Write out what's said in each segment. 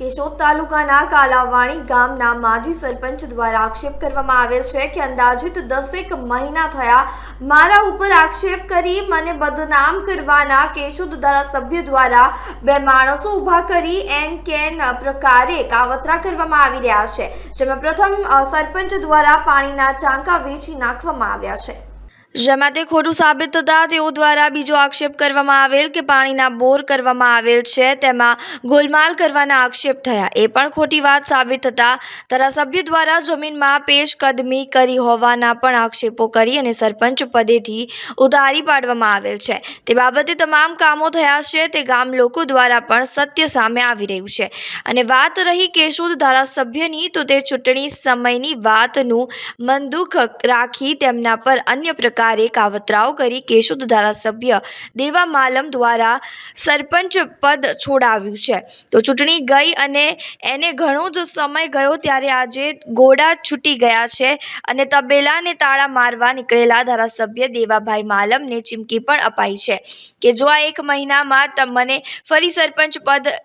કેશોદ તાલુકાના કાલાવાણી ગામના માજી સરપંચ દ્વારા આક્ષેપ કરવામાં આવેલ છે કે અંદાજિત દસેક મહિના થયા મારા ઉપર આક્ષેપ કરી મને બદનામ કરવાના કેશોદ ધારાસભ્ય દ્વારા બે માણસો ઊભા કરી એન કેન પ્રકારે કાવતરા કરવામાં આવી રહ્યા છે. જેમાં પ્રથમ સરપંચ દ્વારા પાણીના ચાંકા વેચી નાખવામાં આવ્યા છે. જેમાં તે ખોટું સાબિત થતાં તેઓ દ્વારા બીજો આક્ષેપ કરવામાં આવેલ કે પાણીના બોર કરવામાં આવેલ છે, તેમાં ગોલમાલ કરવાના આક્ષેપ થયા. એ પણ ખોટી વાત સાબિત થતાં ધારાસભ્ય દ્વારા જમીનમાં પેશકદમી કરી હોવાના પણ આક્ષેપો કરી અને સરપંચ પદેથી ઉતારી પાડવામાં આવેલ છે. તે બાબતે તમામ કામો થયા છે, તે ગામ લોકો દ્વારા પણ સત્ય સામે આવી રહ્યું છે. અને વાત રહી કેશોદ ધારાસભ્યની, તો તે ચૂંટણી સમયની વાતનું મનદુખ રાખી તેમના પર અન્ય પ્રકારે કાવતરાઓ કરી કેશોદ ધારાસભ્ય દેવા માલમ દ્વારા સરપંચ પદ છોડાવ્યું છે. તો ચૂંટણી ગઈ અને એને ઘણો જ સમય ગયો ત્યારે આજે ગોડા છૂટી ગયા છે અને તબેલાને તાળા મારવા નીકળેલા ધારાસભ્ય દેવાભાઈ માલમને ચીમકી પણ અપાઈ છે કે જો આ એક મહિનામાં મને ફરી સરપંચ પદ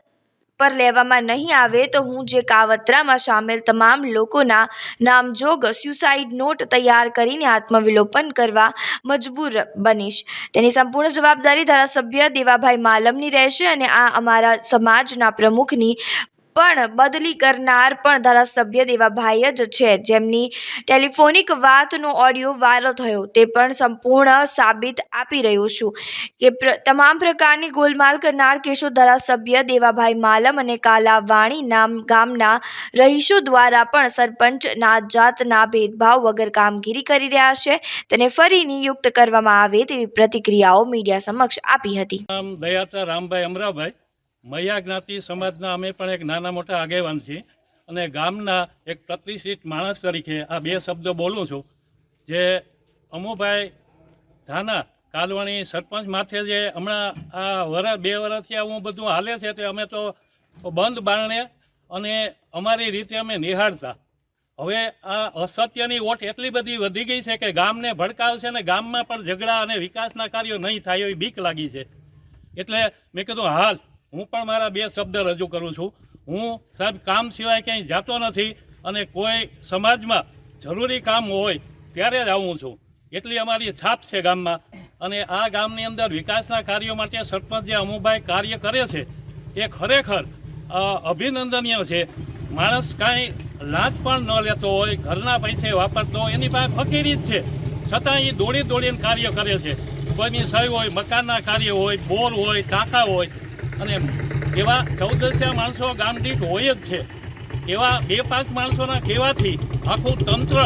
પર લેવામાં નહીં આવે તો હું જે કાવતરામાં સામેલ તમામ લોકોના નામજોગ સ્યુસાઇડ નોટ તૈયાર કરીને આત્મવિલોપન કરવા મજબૂર બનીશ. તેની સંપૂર્ણ જવાબદારી ધારાસભ્ય દેવાભાઈ માલમની રહેશે અને આ અમારા સમાજના પ્રમુખની પણ બદલી કરનાર પણ ધારાસભ્ય દેવાભાઈ જ છે. જેમની ટેલિફોનિક વાતનો ઓડિયો વાયરલ થયો, તે પણ સંપૂર્ણ સાબિત આપી રહ્યો છું કે તમામ પ્રકારની ગોલમાલ કરનાર કેશોદ ધારાસભ્ય દેવાભાઈ માલમ અને કાલાવાણી નામ, ગામના રહીશો દ્વારા પણ સરપંચ નાત જાતના ભેદભાવ વગર કામગીરી કરી રહ્યા છે. તેને ફરી નિયુક્ત કરવામાં આવે તેવી પ્રતિક્રિયાઓ મીડિયા સમક્ષ આપી હતી. રામભાઈ અમરાભાઈ. મૈયા જ્ઞાતિ સમાજના અમે પણ એક નાના મોટા આગેવાન છીએ. અને ગામના એક પ્રતિષ્ઠિત માણસ તરીકે આ બે શબ્દો બોલું છું. જે અમુભાઈ ધાના કાલવાણી સરપંચ માથે જે હમણાં આ વરસ બે વર્ષથી હું બધું હાલે છે તે અમે તો બંધ બારણે અને અમારી રીતે અમે નિહાળતા. હવે આ અસત્યની ઓટ એટલી બધી વધી ગઈ છે કે ગામને ભડકાવશે ને ગામમાં પણ ઝઘડા અને વિકાસના કાર્યો નહીં થાય એવી બીક લાગી છે. એટલે મેં કીધું, હાલ હું પણ મારા બે શબ્દ રજૂ કરું છું. હું સાહેબ, કામ સિવાય ક્યાંય જાતો નથી અને કોઈ સમાજમાં જરૂરી કામ હોય ત્યારે જ આવું છું. એટલી અમારી છાપ છે ગામમાં. અને આ ગામની અંદર વિકાસના કાર્યો માટે સરપંચ જે અમુભાઈ કાર્ય કરે છે, એ ખરેખર અભિનંદનીય છે. માણસ કાંઈ લાંચ પણ ન લેતો હોય, ઘરના પૈસે વાપરતો હોય, એની પાસે ફકીરી જ છે. છતાં એ દોડી દોડીને કાર્ય કરે છે. કોઈની સહી હોય, મકાનના કાર્ય હોય, બોર હોય, ટાંકા હોય અને એવા ચૌદસિયા માણસો ગામ હોય જ છે. એવા બે પાંચ માણસોના કહેવાથી આખું તંત્ર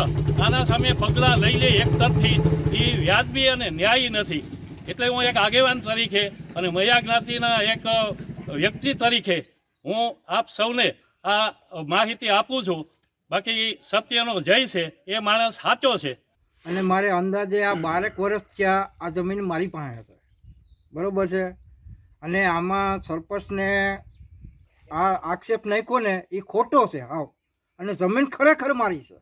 આના સામે પગલાં લઈ લે એક તરફથી એ વ્યાજબી અને ન્યાયી નથી. એટલે હું એક આગેવાન તરીકે અને મયા જ્ઞાતિના એક વ્યક્તિ તરીકે હું આપ સૌને આ માહિતી આપું છું. બાકી સત્યનો જય છે, એ માણસ સાચો છે. અને મારે અંદાજે આ બારેક વર્ષ ત્યાં આ જમીન મારી પાસે હતો. બરોબર છે? અને આમાં સરપંચને આ આક્ષેપ નાખ્યો ને એ ખોટો છે આવ અને જમીન ખરેખર મારી છે.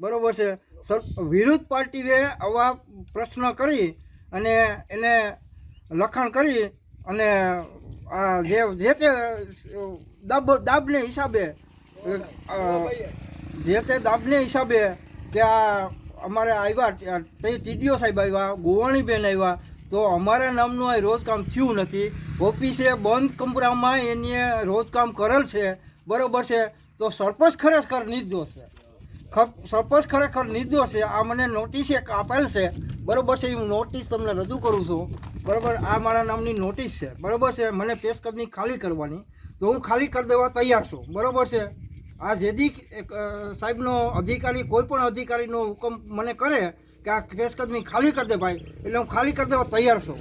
બરાબર છે? સર, વિરુદ્ધ પાર્ટીએ આવા પ્રશ્ન કરી અને એને લખાણ કરી અને આ જે જે તે, દાબ, દાબને હિસાબે જે તે દાબને હિસાબે કે આ અમારે આવ્યા તે ટીડીઓ સાહેબ આવ્યા, ગોવાણીબેન આવ્યા તો અમારા નામનું આ રોજકામ થયું નથી. ઓફિસે બંધ કમરામાં એને રોજકામ કરેલ છે. બરોબર છે? તો સરપંચ ખરેખર નિર્દોષ છે. સરપંચ ખરેખર નિર્દોષ છે. આ મને નોટિસ એક આપેલ છે. બરોબર છે? હું નોટિસ તમને રજૂ કરું છું. બરાબર? આ મારા નામની નોટિસ છે. બરાબર છે? મને પેશકદની ખાલી કરવાની. તો હું ખાલી કરી દેવા તૈયાર છું. બરાબર છે? આ જેદી એક સાહેબનો અધિકારી, કોઈ પણ અધિકારીનો હુકમ મને કરે કે આ પેશકદમી ખાલી કરી દે ભાઈ, એટલે હું ખાલી કરી દેવા તૈયાર છું.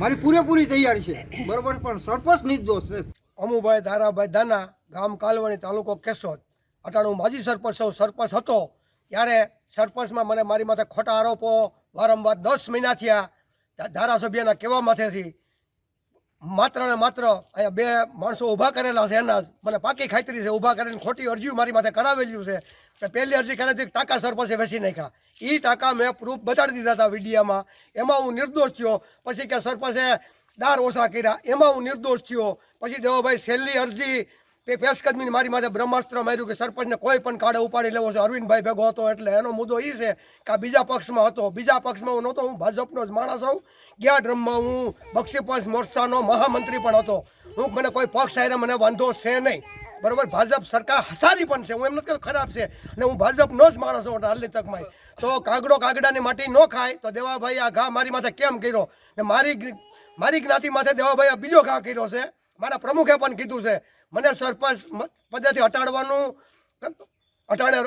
મારી પૂરેપૂરી તૈયારી છે. બરોબર, પણ સરપંચ નિર્દોષ છે. અમુભાઈ ધારાભાઈ દાના, ગામ કાલવણી તાલુકો કેશોદ. અટાણું માજી સરપંચ છું સરપંચ હતો. ત્યારે સરપંચમાં મને મારી માથે ખોટા આરોપો વારંવાર દસ મહિના થયા. ધારાસભ્યના કહેવા માથેથી? માત્ર ને માત્ર અહીંયા બે માણસો ઊભા કરેલા છે એના મને પાકી ખાતરી છે, ઊભા કરીને ખોટી અરજીઓ મારી માથે કરાવેલી છે. કે પહેલી અરજી કરેલી ટાંકા સરપંચે વેચી નાખ્યા. એ ટાંકા મેં પ્રૂફ બતાડી દીધા હતા વિડીયામાં. એમાં હું નિર્દોષ થયો. પછી કે સરપંચે દાર ઓછા કર્યા. એમાં હું નિર્દોષ થયો. પછી દેવાભાઈ, છેલ્લી અરજી તે પેશકદમીની મારી માથે બ્રહ્માસ્ત્ર માર્યું કે સરપંચને કોઈ પણ કાળે ઉપાડી લેવો છે. અરવિંદભાઈ ભેગો હતો એટલે એનો મુદ્દો એ છે કે આ બીજા પક્ષમાં હતો. બીજા પક્ષમાં હું નહોતો, હું ભાજપનો જ માણસ હોઉં. ગયા ડ્રમમાં હું બક્ષીપંચ મોરચાનો મહામંત્રી પણ હતો. હું મને કોઈ પક્ષ આરે મને વાંધો છે નહીં. બરોબર? ભાજપ સરકાર સારી પણ છે. હું એમ નથી ખરાબ છે. અને હું ભાજપનો જ માણસ હોઉં હાલની તકમાં તો કાગડો કાગડાની માટી ન ખાય તો દેવાભાઈ આ ઘા મારી માથે કેમ કર્યો? ને મારી મારી જ્ઞાતિ માથે દેવાભાઈ આ બીજો ઘા કર્યો છે. મારા પ્રમુખે પણ કીધું છે. મને સરપંચ પદેથી હટાડવાનું અટાણે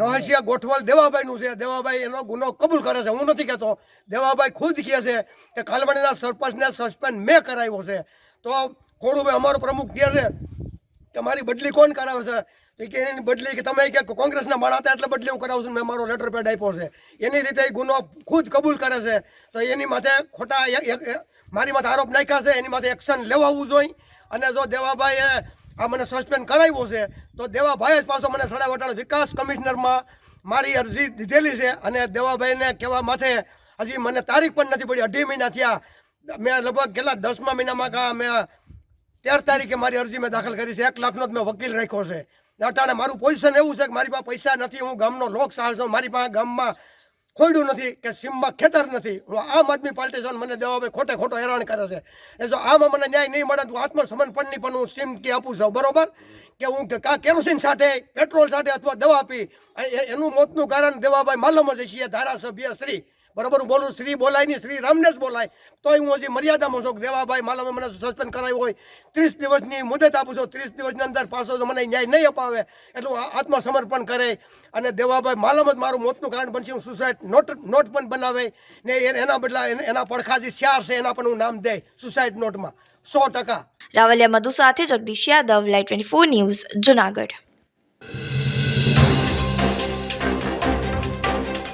રહસ્ય ગોઠવલ દેવાભાઈનું છે. દેવાભાઈ એનો ગુનો કબૂલ કરે છે. હું નથી કહેતો. દેવાભાઈ ખુદ કહે છે કે કાલવણીના સરપંચને સસ્પેન્ડ મેં કરાવ્યો છે. તો ખોડુભાઈ અમારો પ્રમુખ કહે છે કે મારી બદલી કોણ કરાવે છે? કે એની બદલી કે તમે કે કોંગ્રેસના માણા હતા એટલે બદલી હું કરાવું છું મેં મારો લેટર પેડ આપ્યો છે. એની રીતે એ ગુનો ખુદ કબૂલ કરે છે. તો એની માથે ખોટા મારી માથે આરોપ નાખ્યા છે. એની માથે એક્શન લેવાવું જોઈએ. અને જો દેવાભાઈએ આ મને સસ્પેન્ડ કરાવ્યો છે. તો દેવાભાઈ જ પાછો મને સડાવટાણ વિકાસ કમિશનરમાં મારી અરજી દીધેલી છે અને દેવાભાઈને કહેવા માથે હજી મને તારીખ પણ નથી પડી, અઢી મહિના થયા. મેં લગભગ કેટલા દસમા મહિનામાં કા મેં તેર તારીખે મારી અરજી મેં દાખલ કરી છે. એક લાખનો જ મેં વકીલ રાખ્યો છે. અટાણે મારું પોઝિશન એવું છે કે મારી પાસે પૈસા નથી, હું ગામનો લોક સાહસ છું, મારી પાસે ગામમાં ખોયડું નથી કે સીમમાં ખેતર નથી. હું આમ આદમી પાર્ટી છું મને દેવાભાઈ ખોટે ખોટો હેરાન કરે છે. એ જો આમાં મને ન્યાય નહીં મળે તો આત્મસમર્પણની પણ હું સીમ કે આપું છું. બરોબર? કે હું કે કેરોસીન સાથે, પેટ્રોલ સાથે અથવા દવા આપી એનું મોતનું કારણ દેવાભાઈ માલમ જ છીએ ધારાસભ્ય શ્રી બરોબર, હું બોલું, શ્રી બોલાય નહીં, શ્રી રામને જ બોલાય. તોય હું હજી મર્યાદામાં છું દેવાભાઈ, માલમે મને સસ્પેન્ડ કરાવ્યું હોય. ત્રીસ દિવસની મુદત આપું છું. ત્રીસ દિવસની અંદર પાછો મને ન્યાય નહીં અપાવે. એટલે હું આત્મસમર્પણ કરે અને દેવાભાઈ, માલમ જ મારું મોતનું કારણ બનશે, હું સુસાઇડ નોટ નોટ પણ બનાવે. ને એના બદલા એને- એના પડખા જે ચાર છે, એના પણ હું નામ દે સુસાઇડ નોટમાં સો ટકા. રાવલિયા મધુ સાથે જગદીશ યાદવ લાઈ ટ્વેન્ટી ફોર ન્યૂઝ જુનાગઢ.